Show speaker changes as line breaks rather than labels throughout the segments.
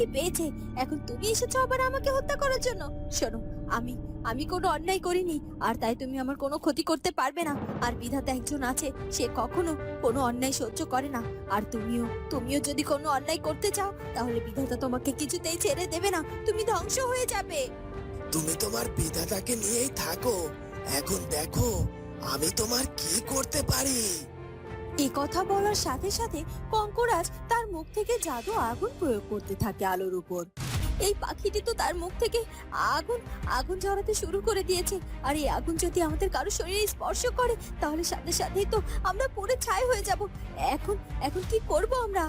আমাকে পেয়েছে? এখন তুমি এসেছ আবার আমাকে হত্যা করার জন্য। শোনো, আমি আমি কোনো অন্যায় করিনি, আর তাই তুমি আমার কোনো ক্ষতি করতে পারবে না। আর বিধাতা একজন আছে, সে কখনো কোনো অন্যায় সহ্য করে না। আর তুমিও তুমিও যদি কোনো অন্যায় করতে চাও, তাহলে বিধাতা তোমাকে কিছুতেই ছেড়ে দেবে না। তুমি ধ্বংস হয়ে যাবে।
তুমি তোমার বিধাতাকে নিয়েই থাকো। এখন দেখো, আমি তোমার কি করতে পারি?
এই কথা বলার সাথে সাথে কঙ্করাজ তার মুখ থেকে জাদু আগুন প্রয়োগ করতে থাকে আলোর উপর। এই পাখিটি তো তার মুখ থেকে আগুন আগুন ঝরাতে শুরু করে দিয়েছে। আর এই আগুন যদি আমাদের কারও শরীরে স্পর্শ করে, তাহলে সাথে সাথেই তো আমরা পুরো ছাই হয়ে যাব। এখন এখন কি করব আমরা?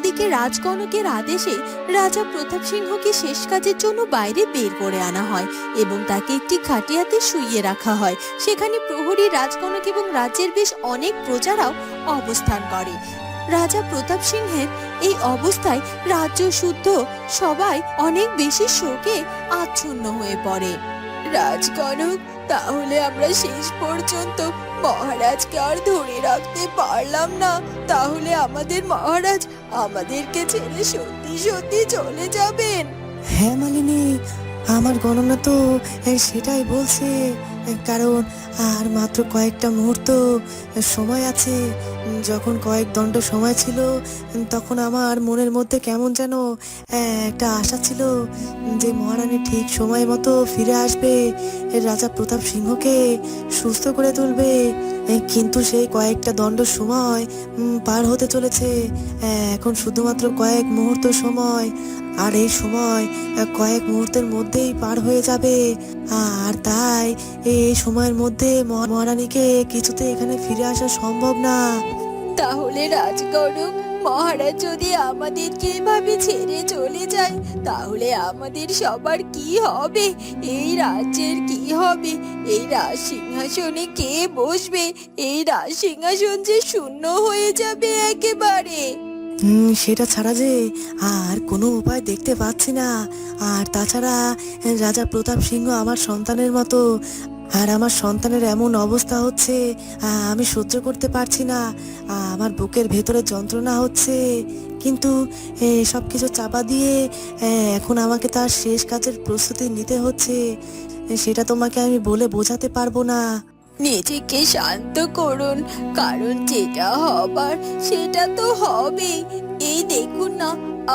ওদিকে রাজকনকের আদেশে রাজা প্রতাপ সিংহকে শেষ কাজের জন্য বাইরে বের করে আনা হয় এবং তাকে একটি খাটিয়াতে শুইয়ে রাখা হয়। সেখানে প্রহরী রাজকনক এবং রাজ্যের বেশ অনেক প্রজারাও অবস্থান করে। রাজা প্রতাপ সিংহের এই অবস্থায় রাজ্য শুদ্ধ সবাই অনেক বেশি শোকে আচ্ছন্ন হয়ে পড়ে। রাজকনক তাহলে আমরা শেষ পর্যন্ত মহারাজকে আর ধরে রাখতে পারলাম না। তাহলে আমাদের মহারাজ আমাদেরকে ছেড়ে সত্যি সত্যি চলে যাবেন।
হ্যাঁ মালিনী, আমার গণনা তো সেটাই বলছে। কারণ আর মাত্র কয়েকটা মুহূর্ত সময় আছে যখন কয়েক দণ্ড সময় ছিল, তখন আমার মনের মধ্যে কেমন যেন একটা আশা ছিল যে মহারানী ঠিক সময় মতো ফিরে আসবে, রাজা প্রতাপ সিংহকে সুস্থ করে তুলবে। কিন্তু সেই কয়েকটা দণ্ড সময় পার হতে চলেছে। এখন শুধুমাত্র কয়েক মুহূর্ত সময়, আর এই সময় কয়েক মুহূর্তের মধ্যেই পার হয়ে যাবে। আর তাই, এই সময়ের মধ্যে মহা- মহারানীকে কিছুতে এখানে ফিরে আসা সম্ভব না।
তাহলে রাজকনক মহারাজ যদি আমাদেরকে এভাবে ছেড়ে চলে যায় তাহলে আমাদের সবার কি হবে? এই রাজ্যের কি হবে? এই রাজ সিংহাসনে কে বসবে? এই রাজ সিংহাসন যে শূন্য হয়ে যাবে একেবারে।
হুম, সেটা ছাড়া যে আর কোনো উপায় দেখতে পাচ্ছি না। আর তাছাড়া রাজা প্রতাপ সিংহ আমার সন্তানের মতো আর আমার সন্তানের এমন অবস্থা হচ্ছে আমি সহ্য করতে পারছি না আমার বুকের ভেতরে যন্ত্রণা হচ্ছে। কিন্তু সব কিছু চাপা দিয়ে এখন আমাকে তার শেষ কাজের প্রস্তুতি নিতে হচ্ছে। সেটা তোমাকে আমি বলে বোঝাতে পারব না।
নিজেকে শান্ত করুন, কারণ যেটা হবার সেটা তো হবে এই দেখুন না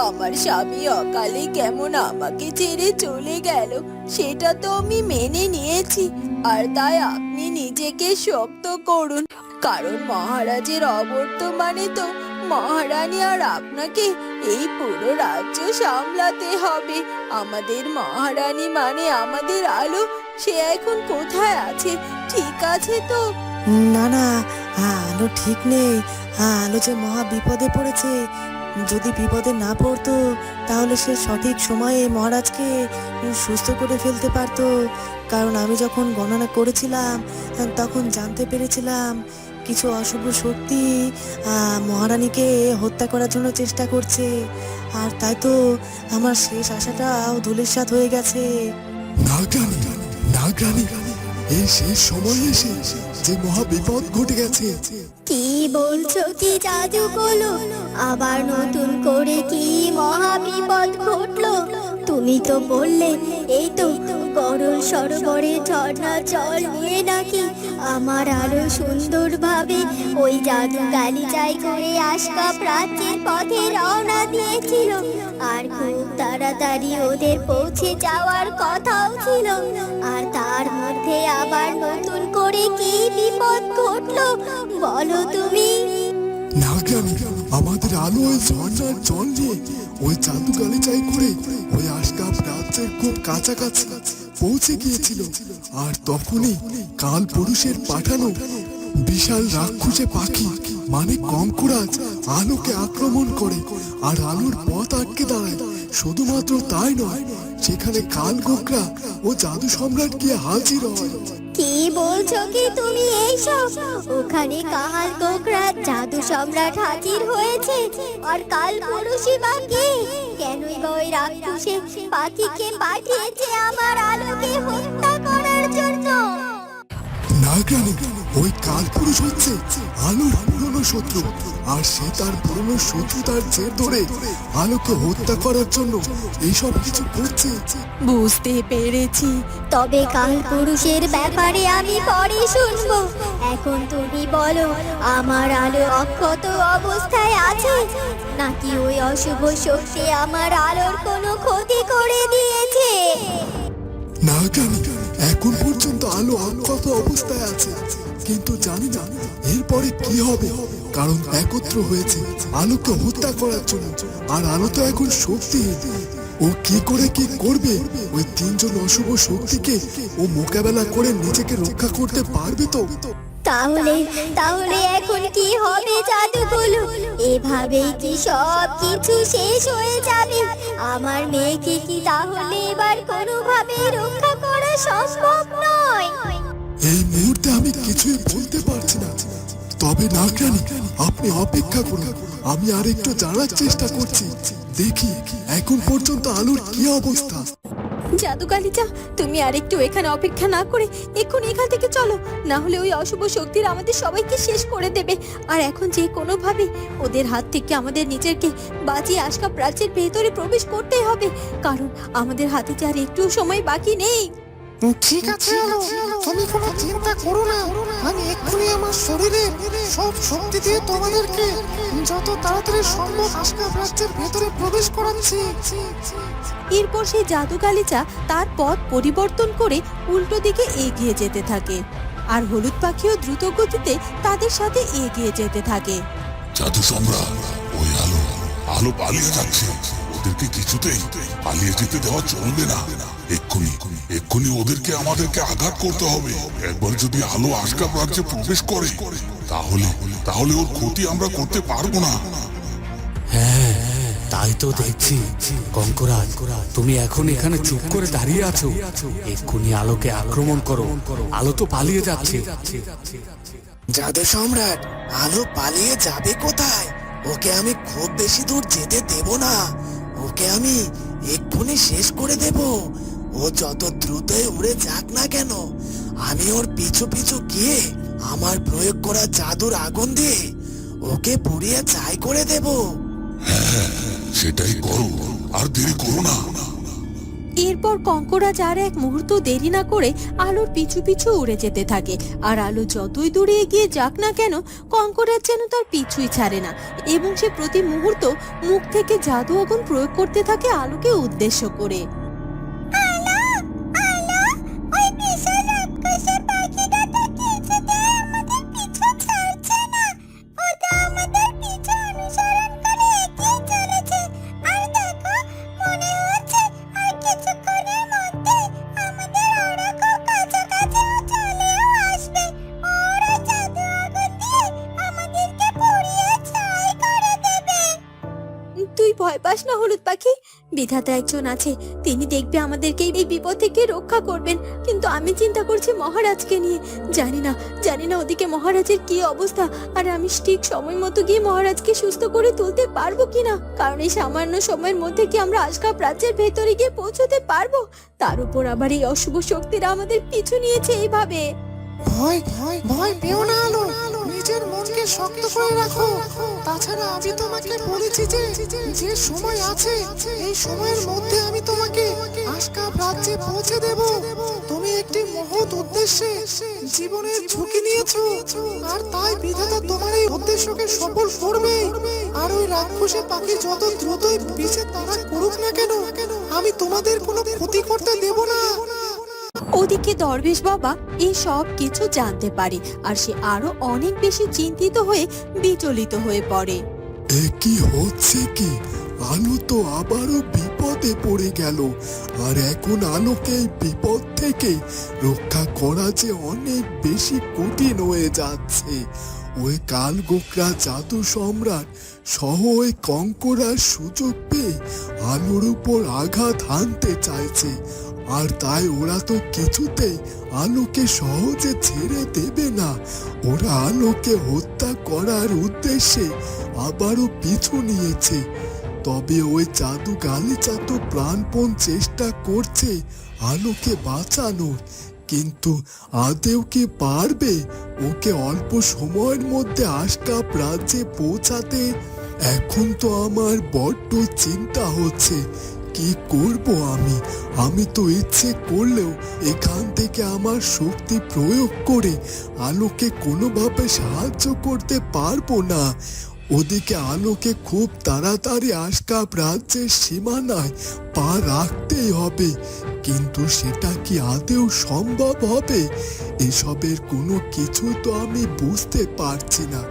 আমার স্বামী অকালে কেমন আমাকে ছেড়ে চলে গেল, সেটা তো আমি মেনে নিয়েছি। আর তাই আপনি নিজেকে শক্ত করুন, কারণ মহারাজের অবর্তমানে তো মহারানী আর আপনাকে এই পুরো রাজ্য সামলাতে হবে। আমাদের মহারানী মানে আমাদের আলো, সে এখন কোথায় আছে? ঠিক আছে তো?
না না আলো ঠিক নেই। আলো যে মহা বিপদে পড়েছে যদি বিপদে না পড়তো, তাহলে সে সঠিক সময়ে মহারাজকে সুস্থ করে ফেলতে পারতো। কারণ আমি যখন গণনা করেছিলাম, তখন জানতে পেরেছিলাম কিছু অশুভ শক্তি মহারানীকে হত্যা করার জন্য চেষ্টা করছে। আর তাই তো আমার শেষ আশাটাও ধুলিস্বাদ হয়ে গেছে।
নাগরানী এই শেষ সময় এসে যে মহা বিপদ ঘটে গেছে।
কি বলছো কি জাদু বলো? আবার নতুন করে কি মহা বিপদ ঘটলো? তুমি তো বললে, এই তো গরল সরোবরে ঝর্ণা জল নিয়ে নাকি আমার আরও সুন্দরভাবে ওই জাদু গালিচাই করে আশকা প্রাচীর পথে রওনা দিয়েছিল। আর খুব তাড়াতাড়ি ওদের পৌঁছে যাওয়ার কথাও ছিল। আর তার মধ্যে আবার নতুন করে কি বিপদ ঘটলো, বলো তুমি?
আমাদের আলো ওই ঝর্ণার জল নিয়ে ওই জাদু গালিচাই করে ওই আশকাপ খুব কাছাকাছি পৌঁছে গিয়েছিল। আর তখনই কাল পুরুষের পাঠানো বিশাল রাক্ষসে পাখি মানে কঙ্কুরাজ, আলোকে আক্রমণ করে। আর আলোর পথ আটকে দাঁড়ায়। শুধুমাত্র তাই নয়, সেখানে কাল গোকরা ও জাদু সম্রাট গিয়ে হাজির হয়।
কি বলছো কি তুমি এইসব? ওখানে কাহাল কোকরা জাদু সম্রাট হাজির হয়েছে। আর কাল পুরুষই বা কে? কেনই বা ওই রাক্ষসে পাখিকে পাঠিয়েছে আমার আলোকে হত্যা করার জন্য?
নাগরানি ওই কালপুরুষ হচ্ছে আলোর পুরনো শত্রু। আর সে তার পুরনো শত্রুতার জের ধরে আলোকে হত্যা করার জন্য এইসব কিছু করছে।
বুঝতে পেরেছি।
তবে কাল পুরুষের ব্যাপারে আমি পরে শুনব। এখন তুমি বলো আমার আলো অক্ষত অবস্থায় আছে? নাকি ওই অশুভ শক্তি আমার আলোর কোনো ক্ষতি করে দিয়েছে?
নাগরানি এখন পর্যন্ত আলো অক্ষত অবস্থায় আছে। কিন্তু জানি না এরপরে কি হবে। কারণ একত্র হয়েছে আলোকে হত্যা করার জন্য। আর আলো তো এখন শক্তিহীন। ও কি করে কি করবে? ওই তিনজন অশুভ শক্তিকে ও মোকাবেলা করে নিজেকে রক্ষা করতে পারবে তো?
তাহলে তাহলে এখন কি হবে জাদুগুলো? এভাবেই কি সব কিছু শেষ হয়ে যাবে? আমার মেয়েকে কি তাহলে এবার কোনোভাবে রক্ষা সম্ভব নয়।
এই মুহূর্তে আমি কিছুই বলতে পারছি না। তবে নাগরানি আপনি অপেক্ষা করুন। আমি আর একটু জানার চেষ্টা করছি। দেখি এখন পর্যন্ত আলোর কি অবস্থা?
জাদু কালিচা তুমি আর একটু এখানে অপেক্ষা না করে এক্ষুনি এখান থেকে চলো। না হলে ওই অশুভ শক্তির আমাদের সবাইকে শেষ করে দেবে। আর এখন যে কোনোভাবে ওদের হাত থেকে আমাদের নিজেকে বাঁচিয়ে আজকা প্রাচ্যের ভেতরে প্রবেশ করতেই হবে। কারণ আমাদের হাতে যে আর একটু সময় বাকি নেই।
ঠিক আছে আলো। তুমি কোনো চিন্তা করো না। আমি এক্ষুনি আমার শরীরে সব শক্তি দিয়ে তোমাদেরকে যত তাড়াতাড়ি সম্ভব আজকা রাজ্যের ভেতরে প্রবেশ করাচ্ছি।
এরপর সেই জাদু কালিচা তার পথ পরিবর্তন করে উল্টো দিকে এগিয়ে যেতে থাকে। আর হলুদ পাখিও দ্রুত গতিতে তাদের সাথে এগিয়ে যেতে থাকে।
জাদু সম্রাট ওই আলো আলো পালিয়ে যাচ্ছে। ওদেরকে কিছুতেই পালিয়ে যেতে দেওয়া চলবে না। এক্ষুনি এক্ষুনি ওদেরকে আমাদেরকে আঘাত করতে হবে। একবার যদি আলো আশকাপ রাজ্যে প্রবেশ করে তাহলে তাহলে ওর ক্ষতি আমরা করতে পারব না।
হ্যাঁ তাই তো দেখছি। কঙ্করাজ তুমি এখন এখানে চুপ করে দাঁড়িয়ে আছো। এক্ষুনি আলোকে আক্রমণ করো। আলো তো পালিয়ে যাচ্ছে।
জাদু সম্রাট আলো পালিয়ে যাবে কোথায়? ওকে আমি খুব বেশি দূর যেতে দেব না। ওকে আমি এক্ষুনি শেষ করে দেব। ও যত দ্রুতই উড়ে যাক না কেন, আমি ওর পিছু পিছু গিয়ে আমার প্রয়োগ করা জাদুর আগুন দিয়ে ওকে পুড়িয়ে চাই করে দেব।
সেটাই করো, আর দেরি করো না।
এরপর কঙ্করাজ আর এক মুহূর্ত দেরি না করে আলোর পিছু পিছু উড়ে যেতে থাকে। আর আলো যতই দূরে এগিয়ে যাক না কেন, কঙ্করাজ যেন তার পিছুই ছাড়ে না এবং সে প্রতি মুহূর্ত মুখ থেকে জাদু আগুন প্রয়োগ করতে থাকে আলোকে উদ্দেশ্য করে। পাস না হলুদ পাখি। বিধাতা একজন আছে, তিনি দেখবে আমাদেরকে এই বিপদ থেকে রক্ষা করবেন। কিন্তু আমি চিন্তা করছি মহারাজকে নিয়ে। জানি না জানি না ওদিকে মহারাজের কি অবস্থা, আর আমি ঠিক সময় মতো গিয়ে মহারাজকে সুস্থ করে তুলতে পারব কিনা? কারণ এই সামান্য সময়ের মধ্যে কি আমরা আজকা প্রাচ্যের ভেতরে গিয়ে পৌঁছতে পারব? তার উপর আবার এই অশুভ শক্তিরা আমাদের পিছু নিয়েছে এইভাবে।
ভয় ভয় ভয় পেও না, আলো। নিজের মনকে শক্ত করে রাখো। তাছাড়া আমি তোমাকে বলেছি যে যে সময় আছে, এই সময়ের মধ্যে আমি তোমাকে আশকাপ রাজ্যে পৌঁছে দেব। তুমি একটি মহৎ উদ্দেশ্যে জীবনের ঝুঁকি নিয়েছো, আর তাই বিধাতা তোমার এই উদ্দেশ্যকে সফল করবে। আর ওই রাক্ষসে পাখি যত দ্রুতই পিছে তারা করুক না কেন, আমি তোমাদের কোনো ক্ষতি করতে দেব না।
ওদিকে দরবেশ বাবা এই সব কিছু জানতে পারে আর সে আরও অনেক বেশি চিন্তিত হয়ে বিচলিত হয়ে পড়ে।
কি হচ্ছে কি? আলো তো আবারও বিপদে পড়ে গেল। আর এখন আলোকে এই বিপদ থেকে রক্ষা করা যে অনেক বেশি কঠিন হয়ে যাচ্ছে। ওই কালগোকরা জাদু সম্রাট সহ ওই কঙ্করার সুযোগ পেয়ে আলোর উপর আঘাত হানতে চাইছে। আর তাই ওরা তো কিছুতেই আলোকে সহজে ছেড়ে দেবে না। ওরা আলোকে হত্যা করার উদ্দেশ্যে আবারও পিছু নিয়েছে। তবে ওই জাদু গালিচা তো প্রাণপণ চেষ্টা করছে আলোকে বাঁচানোর। কিন্তু আদেও কি পারবে ওকে অল্প সময়ের মধ্যে আশকাপ রাজ্যে পৌঁছাতে? এখন তো আমার বড্ড চিন্তা হচ্ছে কি করব আমি? আমি তো ইচ্ছে করলেও এখান থেকে আমার শক্তি প্রয়োগ করে আলোকে কোনোভাবে সাহায্য করতে পারব না। ওদিকে আলোকে খুব তাড়াতাড়ি আশকাপ রাজ্যের সীমানায় পা রাখতেই হবে, কিন্তু সেটা কি আদেও সম্ভব হবে? এসবের কোনো কিছু তো আমি বুঝতে পারছি না।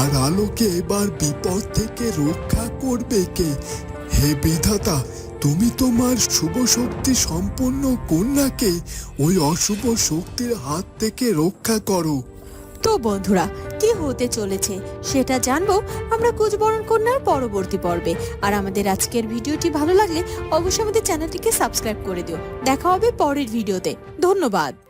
আর আলোকে এবার বিপদ থেকে রক্ষা করবে কে? হে বিধাতা তুমি তোমার শুভ শক্তি সম্পন্ন কন্যাকে ওই অশুভ শক্তির হাত থেকে রক্ষা করো।
তো বন্ধুরা, কি হতে চলেছে সেটা জানব আমরা কুচবরণ কন্যার পরবর্তী পর্বে। আর আমাদের আজকের ভিডিওটি ভালো লাগলে অবশ্যই আমাদের চ্যানেলটিকে সাবস্ক্রাইব করে দিও। দেখা হবে পরের ভিডিওতে। ধন্যবাদ।